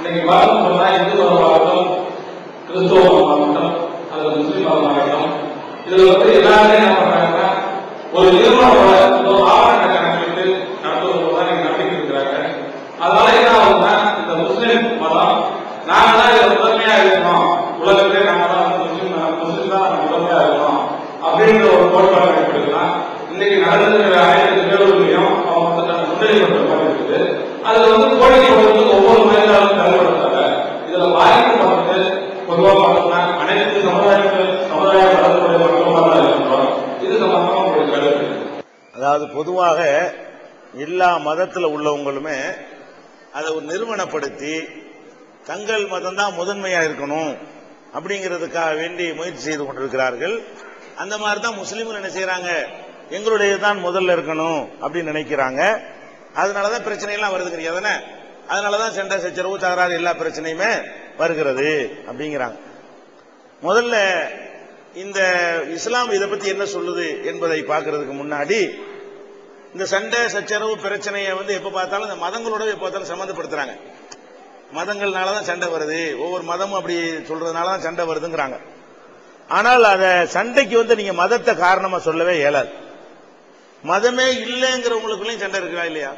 இன்னைக்கு பார்த்து சொன்னா இந்து மதமாகட்டும் கிறிஸ்துவ மதமாகட்டும் அல்லது முஸ்லீம் மதமாகட்டும் இதுல வந்து எல்லாருமே என்ன பண்றாங்கன்னா ஒரு நிறுவனம் ஒரு ஆவண கணக்கிட்டு நடத்துவது தான் நீங்க நம்பிக்கை இருக்கிறாங்க அதனால என்ன ஆகுதுன்னா இந்த முஸ்லீம் மதம் நாங்க தான் இதுல முதன்மையா இருக்கணும் உலகத்திலே நாங்க தான் வந்து முஸ்லீம் முஸ்லீம் தான் நம்ம முதன்மையா இருக்கணும் அப்படின்ற ஒரு கோட்பாடு ஏற்படுத்தலாம் இன்னைக்கு நடந்திருக்கிற ஆயிரத்தி பேருலையும் அவங்க வந்து தன்னை முன்னிலைப்படுத்த மாதிரி இருக்குது அதுல வந்து கோரிக்கை கொடுத்து ஒவ்வொரு மனிதர்களும் செயல்படுத்தாங்க இதுல பாதிக்கப்பட்டு பொதுவாக பார்த்தோம்னா அனைத்து சமுதாயங்கள் சமுதாய வளர்ப்புடைய மக்களுமாக தான் இருக்கிறோம் இது சம்பந்தமா உங்களுக்கு கருத்து அதாவது பொதுவாக எல்லா மதத்தில் உள்ளவங்களுமே அதை ஒரு நிறுவனப்படுத்தி தங்கள் மதம் தான் முதன்மையா இருக்கணும் அப்படிங்கிறதுக்காக வேண்டி முயற்சி செய்து கொண்டிருக்கிறார்கள். அந்த மாதிரி தான் முஸ்லீம்கள் என்ன செய்யறாங்க எங்களுடைய தான் முதல்ல இருக்கணும் அப்படின்னு நினைக்கிறாங்க. அதனாலதான் பிரச்சனை எல்லாம் வருதுங்கிறீங்க தானே? அதனாலதான் சண்டை சச்சரவு தகராறு எல்லா பிரச்சனையுமே வருகிறது அப்படிங்கிறாங்க. முதல்ல இந்த இஸ்லாம் இதை பத்தி என்ன சொல்லுது என்பதை பார்க்கறதுக்கு முன்னாடி இந்த சண்டை சச்சரவு பிரச்சனையை வந்து எப்ப பார்த்தாலும் இந்த மதங்களோட எப்ப பார்த்தாலும் சம்மந்தப்படுத்துறாங்க. மதங்கள்னால தான் சண்டை வருது. ஒவ்வொரு மதமும் அப்படி சொல்றதுனால தான் சண்டை வருதுங்கிறாங்க. ஆனால் அத சண்டைக்கு வந்து நீங்க மதத்தை காரணமா சொல்லவே இயலாது. மதமே இல்லைங்கிறவங்களுக்குள்ளயும் சண்டை இருக்கா இல்லையா?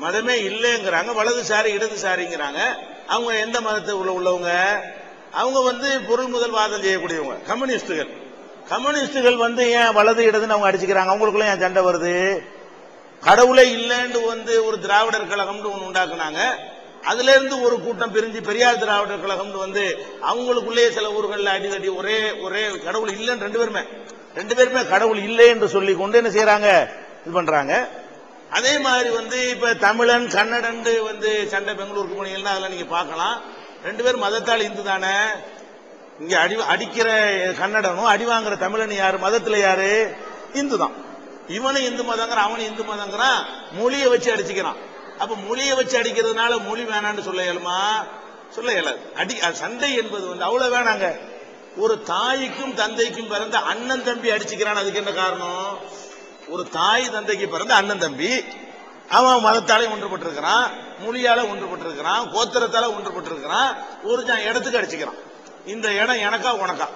மதமே இல்லைங்கிறாங்க. வலதுசாரி இடதுசாரிங்கிறாங்க. அவங்க எந்த மதத்தை உள்ள உள்ளவங்க? அவங்க வந்து பொருள் முதல் வாதம் செய்யக்கூடியவங்க. கம்யூனிஸ்டுகள். கம்யூனிஸ்டுகள் வந்து ஏன் வலது இடதுன்னு அவங்க அடிச்சுக்கிறாங்க? அவங்களுக்குள்ள ஏன் சண்டை வருது? கடவுளே இல்லைன்னு வந்து ஒரு திராவிடர் கழகம்னு ஒன்று உண்டாக்குனாங்க. அதுல இருந்து ஒரு கூட்டம் பிரிஞ்சு பெரியார் திராவிடர் கழகம்னு வந்து அவங்களுக்குள்ளேயே சில ஊர்களில் அடிதடி ஒரே ஒரே கடவுள் இல்லைன்னு ரெண்டு பேருமே ரெண்டு பேருமே கடவுள் இல்லை என்று சொல்லி கொண்டு என்ன செய்யறாங்க இது பண்றாங்க. அதே மாதிரி வந்து இப்ப தமிழன் கன்னடன் வந்து சண்டை பெங்களூருக்கு போனீங்கன்னா அதெல்லாம் நீங்க பார்க்கலாம். ரெண்டு பேரும் மதத்தால் இந்து தானே. இங்க அடி அடிக்கிற கன்னடனும் அடி வாங்குற தமிழன் யாரு? மதத்துல யாரு? இந்து தான் இவனும் இந்து மதங்கிறான் அவனும் இந்து மதங்கிறான் மொழியை வச்சு அடிச்சுக்கிறான். அப்ப மொழியை வச்சு அடிக்கிறதுனால மொழி வேணான்னு சொல்ல இயலுமா? சொல்ல இயலாது. அடி அது சண்டை என்பது வந்து அவ்வளவு வேணாங்க. ஒரு தாய்க்கும் தந்தைக்கும் பிறந்த அண்ணன் தம்பி அடிச்சுக்கிறான் அதுக்கு என்ன காரணம்? ஒரு தாய் தந்தைக்கு பிறந்த அண்ணன் தம்பி. அவன் மதத்தாலே ஒன்றுபட்டிருக்கிறான் மொழியால ஒன்றுபட்டிருக்கிறான் கோத்திரத்தால ஒன்றுபட்டிருக்கிறான் ஒரு இடத்துக்கு அடிச்சுக்கிறான். இந்த இடம் எனக்கா உனக்கா?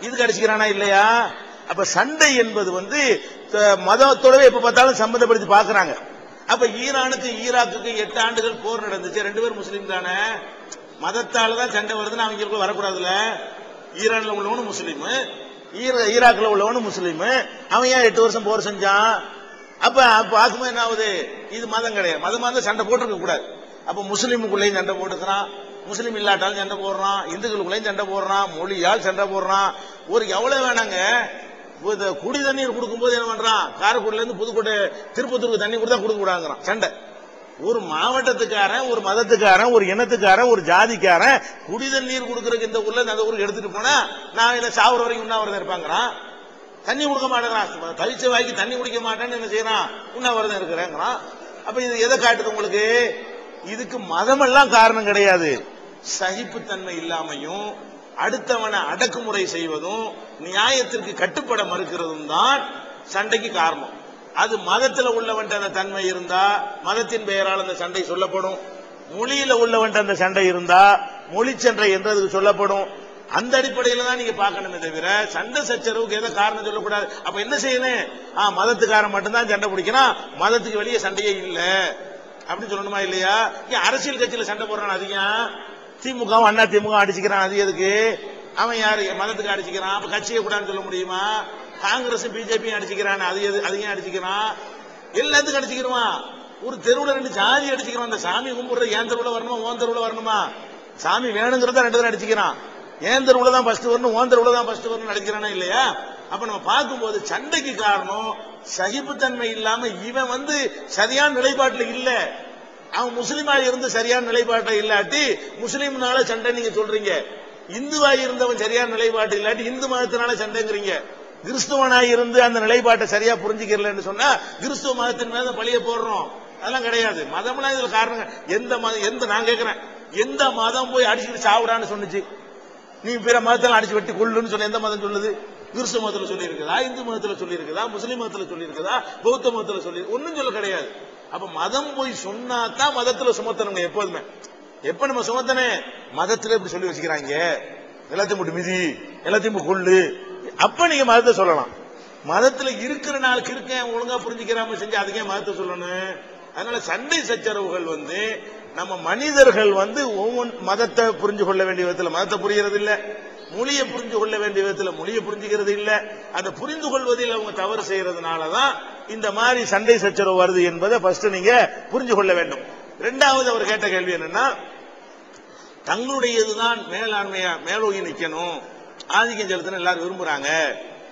இதுக்கு அடிச்சுக்கிறானா இல்லையா? அப்ப சண்டை என்பது வந்து த- மதத்தோடவே எப்ப பார்த்தாலும் சம்பந்தப்படுத்தி பாக்குறாங்க அப்ப ஈரானுக்கு ஈராக்குக்கு எட்டு ஆண்டுகள் போர் நடந்துச்சு. ரெண்டு பேரும் முஸ்லீம் தானே? மதத்தால தான் சண்டை வருதுன்னு அவங்களுக்கு வரக்கூடாதுல்ல? ஈரான்ல உள்ளவனும் முஸ்லீம். ஈர- ஈராக்ல உள்ளவனும் முஸ்லீம். அவன் ஏன் எட்டு வருஷம் போர் செஞ்சான்? அப்ப பார்க்கும்போது என்ன ஆகுது? இது மதம் கிடையாது. மதமா இருந்தா சண்டை போட்டுருக்க கூடாது அப்ப முஸ்லீமுக்குள்ளேயும் சண்டை போட்டுக்கிறான். முஸ்லீம் இல்லாட்டாலும் சண்டை போடுறான் இந்துக்களுக்குள்ளேயும் சண்டை போடுறான் மொழியால் சண்டை போடுறான். ஒரு எவ்வளவு வேணாங்க? இந்த குடி தண்ணீர் கொடுக்கும்போது என்ன பண்றான்? காரைக்குடில இருந்து புதுக்கோட்டை திருப்பத்தூருக்கு தண்ணி கொடுத்தா கொடுக்க கூடாதுங்கிறான். சண்டை. ஒரு மாவட்டத்துக்காரன் ஒரு மதத்துக்காரன் ஒரு இனத்துக்காரன் ஒரு ஜாதிக்காரன் குடி தண்ணீர் கொடுக்கறதுக்கு இந்த ஊர்ல இந்த அந்த ஊருக்கு எடுத்துட்டு போனா நான் இதை சாவுற வரைக்கும் உண்ணாவிரதம் இருப்பாங்கிறான்? தண்ணி கொடுக்க மாட்டேங்கிறான். தவிச்ச வாய்க்கு தண்ணி குடிக்க மாட்டேன்னு என்ன செய்யறான்? உண்ணாவிரதம் இருக்கிறேங்கிறான். அப்ப இது எதை காட்டுது உங்களுக்கு? இதுக்கு மதமெல்லாம் காரணம் கிடையாது. சகிப்புத்தன்மை இல்லாமையும் அடுத்தவனை அடக்குமுறை செய்வதும் நியாயத்திற்கு கட்டுப்பட மறுக்கிறதும் தான் சண்டைக்கு காரணம். அது மதத்துல உள்ளவன்ட்ட அந்த தன்மை இருந்தா மதத்தின் பெயரால் அந்த சண்டை சொல்லப்படும். மொழியில உள்ளவன்ட்ட அந்த சண்டை இருந்தா மொழி சண்டை என்றதுக்கு சொல்லப்படும். அந்த அடிப்படையில தான் நீங்க பார்க்கணுமே தவிர சண்டை சச்சரவுக்கு எதை காரணம் சொல்லக்கூடாது. அப்ப என்ன செய்யணும்? ஆ மதத்துக்காரன் மட்டும்தான் சண்டை பிடிக்கிறான். மதத்துக்கு வெளியே சண்டையே இல்லை. அப்படின்னு சொல்லணுமா இல்லையா? அரசியல் கட்சியில சண்டை போடுறான் அதிகம். திமுகவும் அண்ணா திமுக அடிச்சுக்கிறான் அது எதுக்கு? அவன் யாரு? மதத்துக்கு அடிச்சுக்கிறான். அப்ப கட்சியை கூடாதுன்னு சொல்ல முடியுமா? காங்கிரஸ் பிஜேபியும் அடிச்சுக்கிறான் அது எது? அதையும் அடிச்சுக்கிறான். எல்லாத்துக்கும் அடிச்சுக்கிடுவான் ஒரு தெருவுல ரெண்டு ஜாதி அடிச்சுக்கிறான். அந்த சாமி கும்பிடுறது ஏன் தெருவுல வரணுமா? ஓன் தெருவுல வரணுமா? சாமி வேணுங்கிறத ரெண்டு பேரும் அடிச்சுக்கிறான். ஏன் தெருவுல தான் ஃபர்ஸ்ட் வரணும்? ஓன் தெருவுல தான் ஃபர்ஸ்ட் வரணும் அடிக்கிறானா இல்லையா? அப்ப நம்ம பார்க்கும்போது சண்டைக்கு காரணம் சகிப்புத்தன்மை இல்லாம இவன் வந்து சரியான நிலைப்பாட்டில் இல்லை. அவன் முஸ்லீமா இருந்து சரியான நிலைப்பாட்டை இல்லாட்டி முஸ்லீம்னால சண்டை நீங்க சொல்றீங்க. இந்துவாய் இருந்தவன் சரியான நிலைப்பாட்டு இல்லாட்டி இந்து மதத்தினால சண்டைங்கிறீங்க. கிறிஸ்துவனாய் இருந்து அந்த நிலைப்பாட்டை சரியா புரிஞ்சுக்கிறலன்னு சொன்னா கிறிஸ்துவ மதத்தின் மேல பழிய போடுறோம். அதெல்லாம் கிடையாது. மதம்னா இதுல காரணம் எந்த மதம் எந்த நான் கேட்கிறேன் எந்த மதம் போய் அடிச்சுட்டு சாவிடான்னு சொன்னுச்சு. நீ பிற மதத்தில் அடிச்சு வெட்டி கொள்ளுன்னு சொன்ன எந்த மதம் சொல்லுது? கிறிஸ்துவ மதத்துல சொல்லி இருக்குதா இந்து மதத்துல சொல்லி இருக்குதா முஸ்லீம் மதத்துல சொல்லி இருக்குதா பௌத்த மதத்துல சொல்லி ஒன்னும் சொல்ல கிடையாது. அப்ப மதம் போய் சொன்னா தான் மதத்துல சுமத்தணுங்க எப்போதுமே. எப்ப நம்ம சுமத்தனே மதத்துல இப்படி சொல்லி வச்சுக்கிறாங்க. எல்லாத்தையும் போட்டு மிதி எல்லாத்தையும் கொள்ளு அப்ப நீங்க மதத்தை சொல்லலாம். மதத்துல இருக்கிற நாளுக்கு இருக்கேன் ஒழுங்கா புரிஞ்சுக்கிறாம செஞ்சு அதுக்கே மதத்தை சொல்லணும். அதனால சண்டை சச்சரவுகள் வந்து நம்ம மனிதர்கள் வந்து ஒவ்வொன்று மதத்தை புரிஞ்சு கொள்ள வேண்டிய விதத்துல மதத்தை புரியறது இல்லை மொழியை புரிஞ்சு கொள்ள வேண்டிய விதத்தில் மொழியை புரிஞ்சுக்கிறது இல்ல. அதை புரிந்து கொள்வதில் அவங்க தவறு செய்யறதுனாலதான் இந்த மாதிரி சண்டை சச்சரவு வருது என்பதை ஃபர்ஸ்ட் நீங்க புரிஞ்சு கொள்ள வேண்டும். ரெண்டாவது அவர் கேட்ட கேள்வி என்னன்னா தங்களுடையதுதான் மேலாண்மையா மேலோங்கி நிக்கணும். ஆதிக்கம் செலுத்தணும் எல்லாரும் விரும்புறாங்க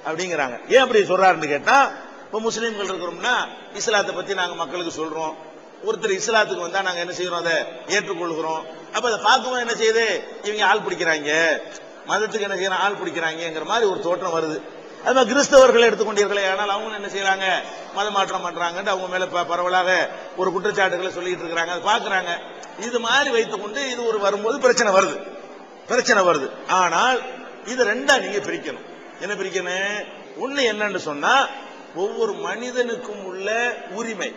அப்படிங்கிறாங்க. ஏன் அப்படி சொல்றாருன்னு கேட்டா இப்ப முஸ்லீம்கள் இருக்கிறோம்னா இஸ்லாத்தை பத்தி நாங்க மக்களுக்கு சொல்றோம். ஒருத்தர் இஸ்லாத்துக்கு வந்தா நாங்க என்ன செய்யறோம்? அதை ஏற்றுக்கொள்கிறோம். அப்ப அதை பார்க்கும்போது என்ன செய்யுது? இவங்க ஆள் பிடிக்கிறாங்க. மதத்துக்கு என்ன செய்யறாங்க ஆள் பிடிக்கிறாங்கிற மாதிரி ஒரு தோற்றம் வருது. அது மாதிரி கிறிஸ்தவர்கள் எடுத்துக்கொண்டீர்களே ஆனால் அவங்க என்ன செய்யறாங்க? மத மாற்றம் பண்றாங்கன்னு அவங்க மேல ப- பரவலாக ஒரு குற்றச்சாட்டுகளை சொல்லிட்டு இருக்கிறாங்க. அதை பாக்குறாங்க இது மாதிரி வைத்துக்கொண்டு இது ஒரு வரும்போது பிரச்சனை வருது. பிரச்சனை வருது. ஆனால் இது ரெண்டா நீங்க பிரிக்கணும். என்ன பிரிக்கணும்? ஒண்ணு என்னன்னு சொன்னா ஒவ்வொரு மனிதனுக்கும் உள்ள உரிமை.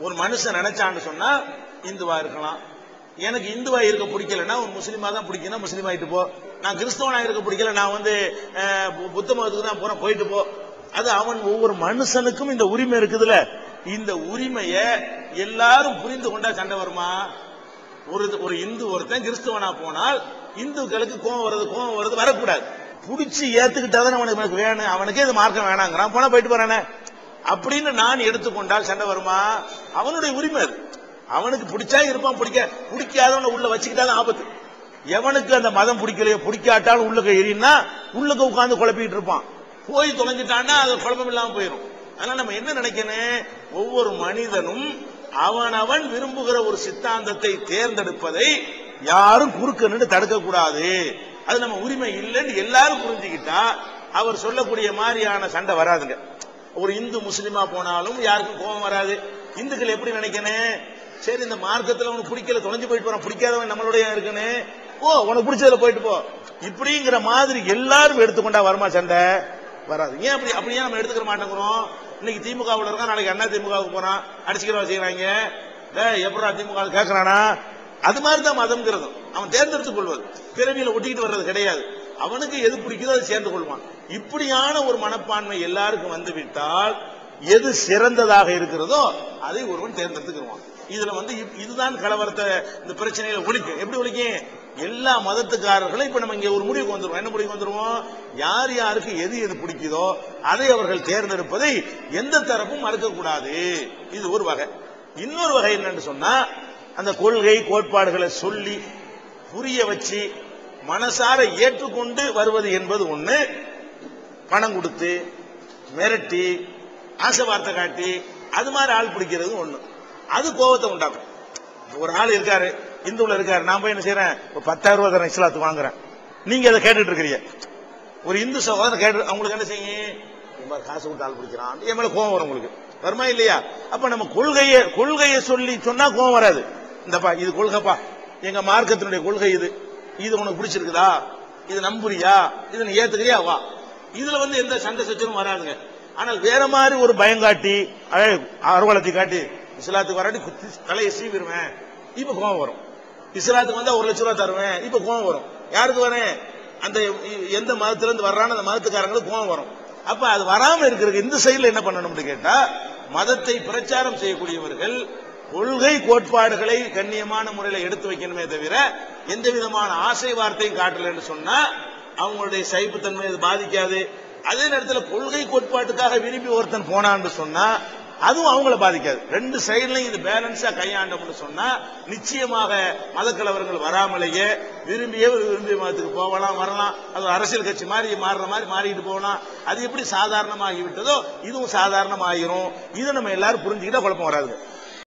ஒரு மனுஷன் நினைச்சான்னு சொன்னா இந்துவா இருக்கலாம் எனக்கு இந்துவா இருக்க பிடிக்கலன்னா ஒரு முஸ்லீமா தான் பிடிக்கணும் முஸ்லீம் ஆயிட்டு போ. நான் கிறிஸ்தவனா இருக்க பிடிக்கல நான் வந்து பு- புத்த மதத்துக்கு தான் போறேன் போயிட்டு போ. அது அவன் ஒவ்வொரு மனுஷனுக்கும் இந்த உரிமை இருக்குதுல்ல. இந்த உரிமைய எல்லாரும் புரிந்து கொண்டா சண்டை வருமா? ஒரு ஒரு இந்து ஒருத்தன் கிறிஸ்தவனா போனால் இந்துக்களுக்கு கோவம் வருது கோவம் வருது வரக்கூடாது. புடிச்சு ஏத்துக்கிட்டாதான் அவனுக்கு வேணும். அவனுக்கே இது மார்க்கம் வேணாங்கிறான். போனா போயிட்டு போறானே அப்படின்னு நான் எடுத்துக்கொண்டால் சண்டை வருமா? அவனுடைய உரிமை அது. அவனுக்கு பிடிச்சா இருப்பான் பிடிக்க. பிடிக்காதவன உள்ள வச்சுக்கிட்டாலும் ஆபத்து. எவனுக்கு அந்த மதம் பிடிக்கலையோ பிடிக்காட்டாலும் உள்ளுக்க எரியுன்னா உள்ளுக்க உட்காந்து குழப்பிட்டு இருப்பான். போய் தொலைஞ்சிட்டான்னா அது குழப்பம் இல்லாம போயிடும் ஆனா நம்ம என்ன நினைக்கணும்? ஒவ்வொரு மனிதனும் அவனவன் விரும்புகிற ஒரு சித்தாந்தத்தை தேர்ந்தெடுப்பதை யாரும் குறுக்க நின்று தடுக்க கூடாது அது நம்ம உரிமை இல்லைன்னு எல்லாரும் புரிஞ்சுக்கிட்டா அவர் சொல்லக்கூடிய மாதிரியான சண்டை வராதுங்க. ஒரு இந்து முஸ்லிமா போனாலும் யாருக்கும் கோபம் வராது. இந்துக்கள் எப்படி நினைக்கணும்? சரி இந்த மார்க்கத்துல உனக்கு பிடிக்கல தொலைஞ்சு போயிட்டு போறான் பிடிக்காதவன் நம்மளுடைய இருக்குன்னு. ஓ உனக்கு பிடிச்சதுல போயிட்டு போ. இப்படிங்கிற மாதிரி எல்லாரும் எடுத்துக்கொண்டா வருமா சண்டை? வராது. ஏன் அப்படி அப்படியே நம்ம எடுத்துக்கிற மாட்டேங்கிறோம்? இன்னைக்கு திமுகவில் இருக்கான் நாளைக்கு அண்ணா திமுகவுக்கு போறான். அடிச்சுக்கிறவா செய்யறாங்க. எப்படா திமுக கேட்கறானா அது மாதிரி தான் மதம்ங்கிறது. அவன் தேர்ந்தெடுத்துக் கொள்வது. பிறவியில ஒட்டிக்கிட்டு வர்றது கிடையாது. அவனுக்கு எது பிடிக்குதோ அதை சேர்ந்து கொள்வான். இப்படியான ஒரு மனப்பான்மை எல்லாருக்கும் வந்து விட்டால் எது சிறந்ததாக இருக்கிறதோ அதை ஒருவன் தேர்ந்தெடுத்துக்கிடுவான் இதுல வந்து இப்- இதுதான் கலவரத்தை இந்த பிரச்சனையில ஒழிக்கும் எப்படி ஒழிக்கும் எல்லா மதத்துக்காரர்களும் இப்ப நம்ம இங்க ஒரு முடிவுக்கு வந்துருவோம். என்ன முடிவுக்கு வந்துருவோம்? யார் யாருக்கு எது எது பிடிக்குதோ அதை அவர்கள் தேர்ந்தெடுப்பதை எந்த தரப்பும் மறுக்கக்கூடாது. இது ஒரு வகை. இன்னொரு வகை என்னன்னு சொன்னா அந்த கொள்கை கோட்பாடுகளை சொல்லி புரிய வச்சு மனசார ஏற்றுக்கொண்டு வருவது என்பது ஒண்ணு. பணம் கொடுத்து மிரட்டி ஆசை வார்த்தை காட்டி அது மாதிரி ஆள் பிடிக்கிறது ஒண்ணு. அது கோபத்தை உண்டாக்கும். ஒரு ஆள் இருக்காரு இந்துவில் இருக்காரு நான் போய் என்ன செய்யறேன் ஒரு பத்தாயிரம் ரூபாய் தரேன் இஸ்லாத்து வாங்குறேன். நீங்க அதை கேட்டுட்டு இருக்கிறீங்க. ஒரு இந்து சகோதரன் கேட்டு அவங்களுக்கு என்ன செய்யும்? காசு கொடுத்து ஆள் பிடிக்கிறான். என் மேல கோவம் வரும் உங்களுக்கு. வருமா இல்லையா? அப்ப நம்ம கொள்கையை கொள்கையை சொல்லி சொன்னா கோவம் வராது. இந்தப்பா இது கொள்கைப்பா. எங்க மார்க்கத்தினுடைய கொள்கை இது. இது உனக்கு பிடிச்சிருக்குதா? இது நம்புறியா? இது நீ ஏத்துக்கிறியா? வா. இதுல வந்து எந்த சண்டை சச்சரும் வராதுங்க. ஆனால் வேற மாதிரி ஒரு பயங்காட்டி அருவலத்தை காட்டி இஸ்லாத்துக்கு வராட்டி குத்தி தலையை சீவிடுவேன் இப்ப கோவம் வரும். இஸ்லாத்துக்கு வந்தா ஒரு லட்ச ரூபா தருவேன். இப்ப கோவம் வரும். யாருக்கு வரேன் அந்த எந்த மதத்துல இருந்து வர்றான்னு அந்த மதத்துக்காரங்களுக்கு கோவம் வரும். அப்ப அது வராம இருக்கிறது இந்த சைடுல என்ன பண்ணணும்னு கேட்டா மதத்தை பிரச்சாரம் செய்யக்கூடியவர்கள் கொள்கை கோட்பாடுகளை கண்ணியமான முறையில எடுத்து வைக்கணுமே தவிர எந்த விதமான ஆசை வார்த்தையும் காட்டலன்னு சொன்னா அவங்களுடைய சைப்புத்தன்மை அது பாதிக்காது. அதே நேரத்தில் கொள்கை கோட்பாட்டுக்காக விரும்பி ஒருத்தன் போனான்னு சொன்னா அதுவும் அவங்கள பாதிக்காது. ரெண்டு சைட்லையும் இது பேலன்ஸா கையாண்டோம்னு சொன்னா நிச்சயமாக மதக்கலவரங்கள் வராமலேயே விரும்பியே ஒரு விரும்பிய மதத்துக்கு போகலாம் வரலாம். அது அரசியல் கட்சி மாதிரி மாறுற மாதிரி மாறிட்டு போகலாம் அது எப்படி சாதாரணமாகி விட்டதோ இதுவும் சாதாரணமாகிரும் இதை நம்ம எல்லாரும் புரிஞ்சுக்கிட்டா குழப்பம் வராது